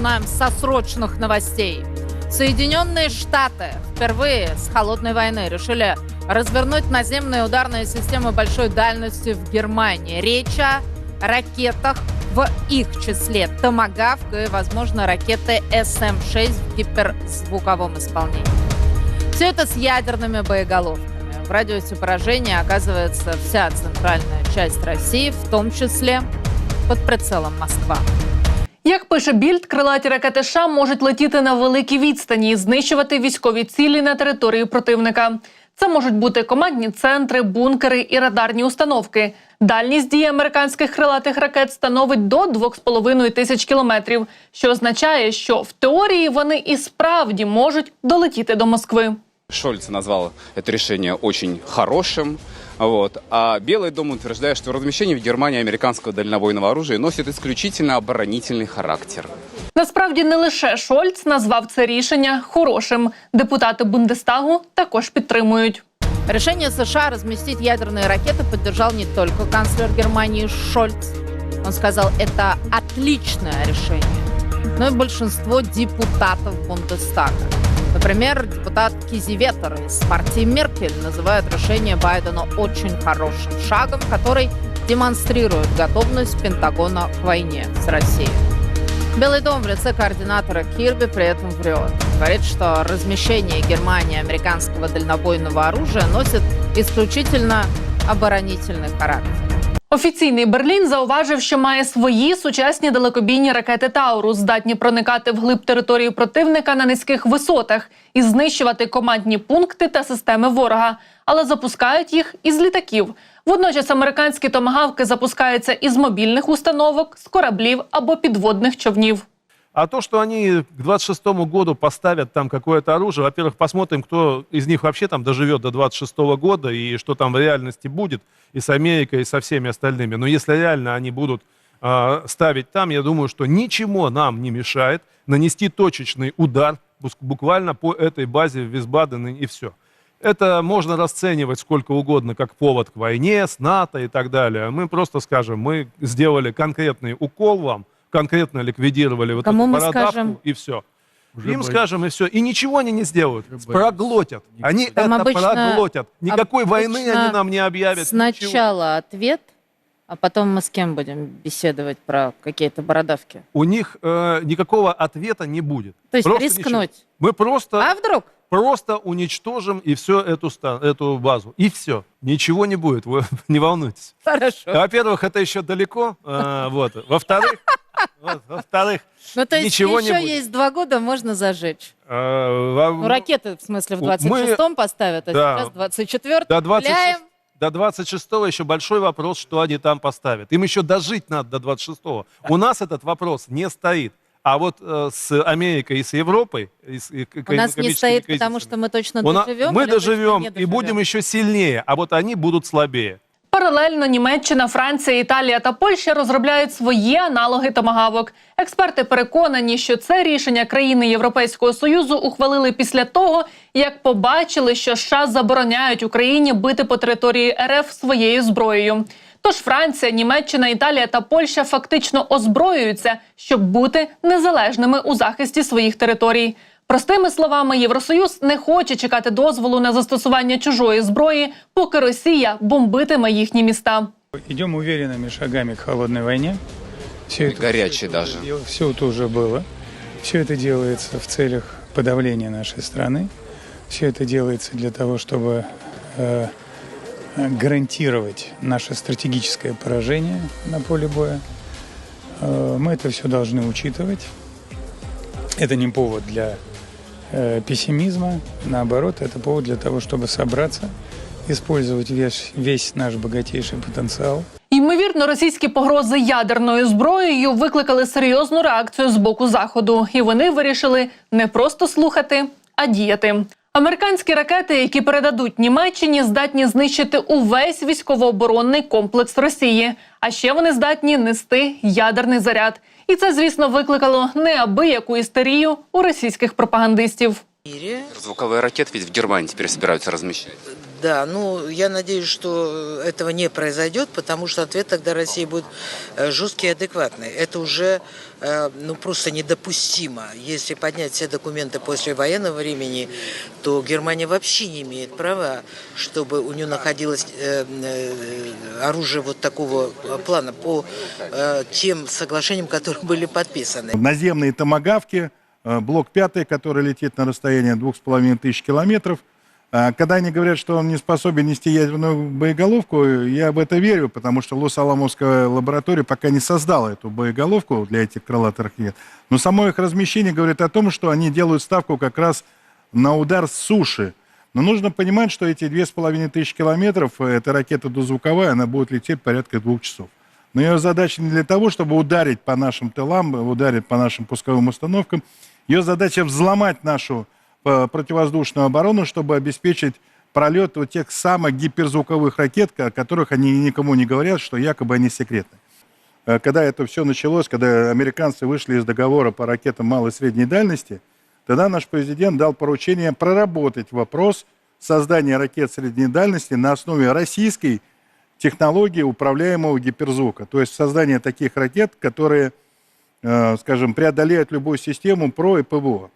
начинаем со срочных новостей. Соединенные Штаты впервые с холодной войны решили развернуть наземные ударные системы большой дальности в Германии. Речь о ракетах, в их числе «Томагавк» и, возможно, ракеты СМ-6 в гиперзвуковом исполнении. Все это с ядерными боеголовками. В радиусе поражения оказывается вся центральная часть России, в том числе под прицелом Москва. Як пише Більд, крилаті ракети США можуть летіти на великій відстані і знищувати військові цілі на території противника. Це можуть бути командні центри, бункери і радарні установки. Дальність дії американських крилатих ракет становить до 2,5 тисяч кілометрів, що означає, що в теорії вони і справді можуть долетіти до Москви. Шольц назвал это решение очень хорошим. Вот. А Белый дом утверждает, что размещение в Германии американского дальнобойного оружия носит исключительно оборонительный характер. Насправді не лише Шольц назвав це рішення хорошим. Депутати Бундестагу також підтримують. Решение США разместить ядерные ракеты поддержал не только канцлер Германии Шольц. Он сказал, это отличное решение. Но и большинство депутатов Бундестага. Например, депутат Кизиветер из партии Меркель называет решение Байдена очень хорошим шагом, который демонстрирует готовность Пентагона к войне с Россией. Белый дом в лице координатора Кирби при этом врет. Говорит, что размещение Германии американского дальнобойного оружия носит исключительно оборонительный характер. Офіційний Берлін зауважив, що має свої сучасні далекобійні ракети Тауру, здатні проникати вглиб території противника на низьких висотах і знищувати командні пункти та системи ворога, але запускають їх із літаків. Водночас американські томагавки запускаються із мобільних установок, з кораблів або підводних човнів. А то, что они к 26 году поставят там какое-то оружие, во-первых, посмотрим, кто из них вообще там доживет до 26 года и что там в реальности будет и с Америкой, и со всеми остальными. Но если реально они будут а, ставить там, я думаю, что ничего нам не мешает нанести точечный удар буквально по этой базе в Висбаден и все. Это можно расценивать сколько угодно как повод к войне с НАТО и так далее. Мы просто скажем, мы сделали конкретный укол вам, конкретно ликвидировали вот Кому эту бородавку, скажем? и все. Уже Им боюсь. скажем, и все. И ничего они не сделают. Уже боюсь. Проглотят. Они Там это обычно- проглотят. Никакой войны они нам не объявят. ничего. Сначала ответ, а потом мы с кем будем беседовать про какие-то бородавки? У них э, никакого ответа не будет. То есть Просто рискнуть. ничего. Мы просто, А вдруг? просто уничтожим и все эту, эту базу. И все. Ничего не будет. Вы не волнуйтесь. Хорошо. Во-первых, это еще далеко. э, вот. Во-вторых, во-вторых, Ну, то есть ничего не еще будет. есть два года, можно зажечь. э, во- Ну, ракеты, в смысле, в Мы- 26-м поставят, а да. сейчас 24 До 26 Гуляем. До 26-го еще большой вопрос, что они там поставят. Им еще дожить надо до 26-го. У нас этот вопрос не стоит. А вот э, с Америкой и с Европой... и с- и к- У нас не экономическими стоит, кризисами, потому что мы точно у на- доживем. Мы или точно доживем не и доживем? будем еще сильнее, а вот они будут слабее. Паралельно Німеччина, Франція, Італія та Польща розробляють свої аналоги томагавок. Експерти переконані, що це рішення країни Європейського союзу ухвалили після того, як побачили, що США забороняють Україні бити по території РФ своєю зброєю. Тож Франція, Німеччина, Італія та Польща фактично озброюються, щоб бути незалежними у захисті своїх територій. Простими словами, Євросоюз не хоче чекати дозволу на застосування чужої зброї, поки Росія бомбитиме їхні міста. Идем уверенными шагами к холодной войне. Все это, Горячей даже. Все это уже было. Все это делается в целях подавления нашей страны. Все это делается для того, чтобы э, гарантировать наше стратегическое поражение на поле боя. Э, мы это все должны учитывать. Это не повод для э, пессимизма, наоборот, это повод для того, чтобы собраться, использовать весь, весь наш богатейший потенциал Ймовірно, російські погрози ядерною зброєю викликали серйозну реакцію з боку заходу, і вони вирішили не просто слухати, а діяти. Американські ракети, які передадуть Німеччині, здатні знищити увесь військово-оборонний комплекс Росії. А ще вони здатні нести ядерний заряд. І це, звісно, викликало неабияку істерію у російських пропагандистів. Звуковые ракеты ведь в Германии теперь собираются размещать. Да, ну я надеюсь, что этого не произойдет, потому что ответ тогда России будет э, жесткий и адекватный. Это уже э, ну просто недопустимо. Если поднять все документы после военного времени, то Германия вообще не имеет права, чтобы у нее находилось э, э, оружие вот такого э, плана по э, тем соглашениям, которые были подписаны. наземные томогавки, э, блок пятый, который летит на расстояние двух с половиной тысяч километров. А Когда они говорят, что он не способен нести ядерную боеголовку, я в это верю, потому что Лос-Аламовская лаборатория пока не создала эту боеголовку для этих крылатых ракет. Но само их размещение говорит о том, что они делают ставку как раз на удар с суши. Но нужно понимать, что эти две с половиной тысячи километров, э, эта ракета дозвуковая, она будет лететь порядка двух часов. Но ее задача не для того, чтобы ударить по нашим тылам, ударить по нашим пусковым установкам. Ее задача взломать нашу э, противовоздушную оборону, чтобы обеспечить пролет вот тех самых гиперзвуковых ракет, о которых они никому не говорят, что якобы они секретны. Э, Когда это все началось, когда американцы вышли из договора по ракетам малой и средней дальности, тогда наш президент дал поручение проработать вопрос создания ракет средней дальности на основе российской технологии управляемого гиперзвука. То есть создание таких ракет, которые, э, скажем, преодолеют любую систему ПРО и ПВО.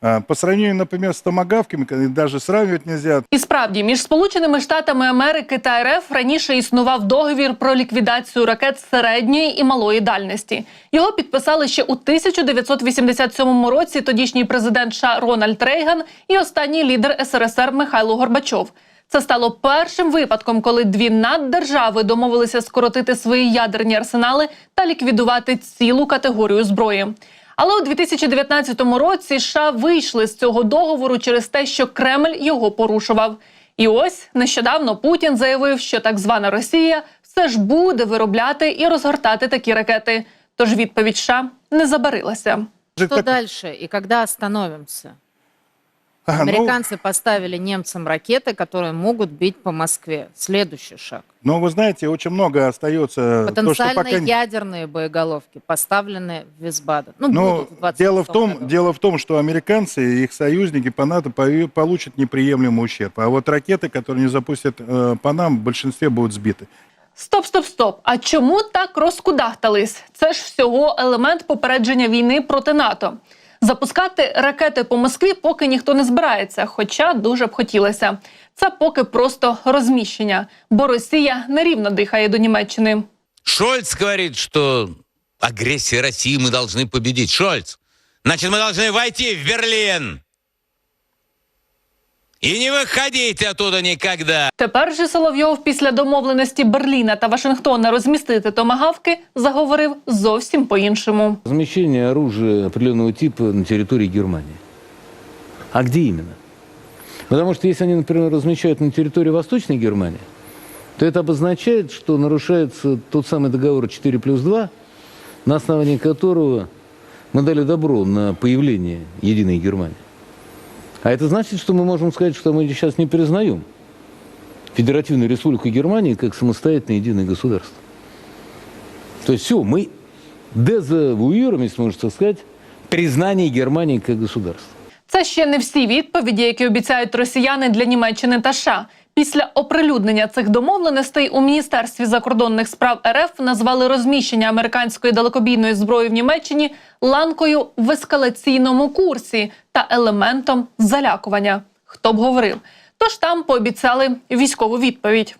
По сравнению, например, с томогавками, когда даже сравнивать нельзя, І справді між Сполученими Штатами Америки та РФ раніше існував договір про ліквідацію ракет середньої і малої дальності. Його підписали ще у 1987 році тодішній президент США Рональд Рейган і останній лідер СРСР Михайло Горбачов. Це стало першим випадком, коли дві наддержави домовилися скоротити свої ядерні арсенали та ліквідувати цілу категорію зброї. Але у 2019 році США вийшли з цього договору через те, що Кремль його порушував. І ось нещодавно Путін заявив, що так звана Росія все ж буде виробляти і розгортати такі ракети. Тож відповідь США не забарилася. Що далі і коли когда Ага, ну, Американцы поставили немцам ракеты, которые могут бить по Москве. Следующий шаг. но вы знаете, очень много остается то, что пока... ядерные боеголовки поставлены в Висбаден. Ну, Но будут в 26 дело в, том, году. дело в том, что американцы и их союзники по НАТО получат неприемлемый ущерб. А вот ракеты, которые не запустят э, по нам, в большинстве будут сбиты. Стоп, стоп, стоп. А чому так розкудахтались? Це ж всього елемент попередження війни проти НАТО. Запускати ракети по Москві поки ніхто не збирається, хоча дуже б хотілося. Це поки просто розміщення, бо Росія нерівно дихає до Німеччини. Шольц говорит, что агрессия России мы должны победить. Шольц, значит, мы должны войти в Берлин. И не выходить оттуда никогда. Тепер же Соловйов після домовленості Берліна та Вашингтона розмістити томагавки заговорив зовсім по-іншому. Размещение оружия определенного типа на территории Германии. А где именно? Потому что если они, например, размещают на территории Восточной Германии, то это обозначает, что нарушается тот самый договор 4 плюс 2, на основании которого мы дали добро на появление единой Германии. А это значит, что мы можем сказать, что мы сейчас не признаем Федеративную Республику Германии как самостоятельное единое государство. То есть все, мы дезавуируем, если можно так сказать, признание Германии как государства. Це ще не всі відповіді, які обіцяють росіяни для Німеччини та США. Після оприлюднення цих домовленостей у міністерстві закордонних справ РФ назвали розміщення американської далекобійної зброї в Німеччині ланкою в ескалаційному курсі та елементом залякування. Хто б говорив? Тож там пообіцяли військову відповідь.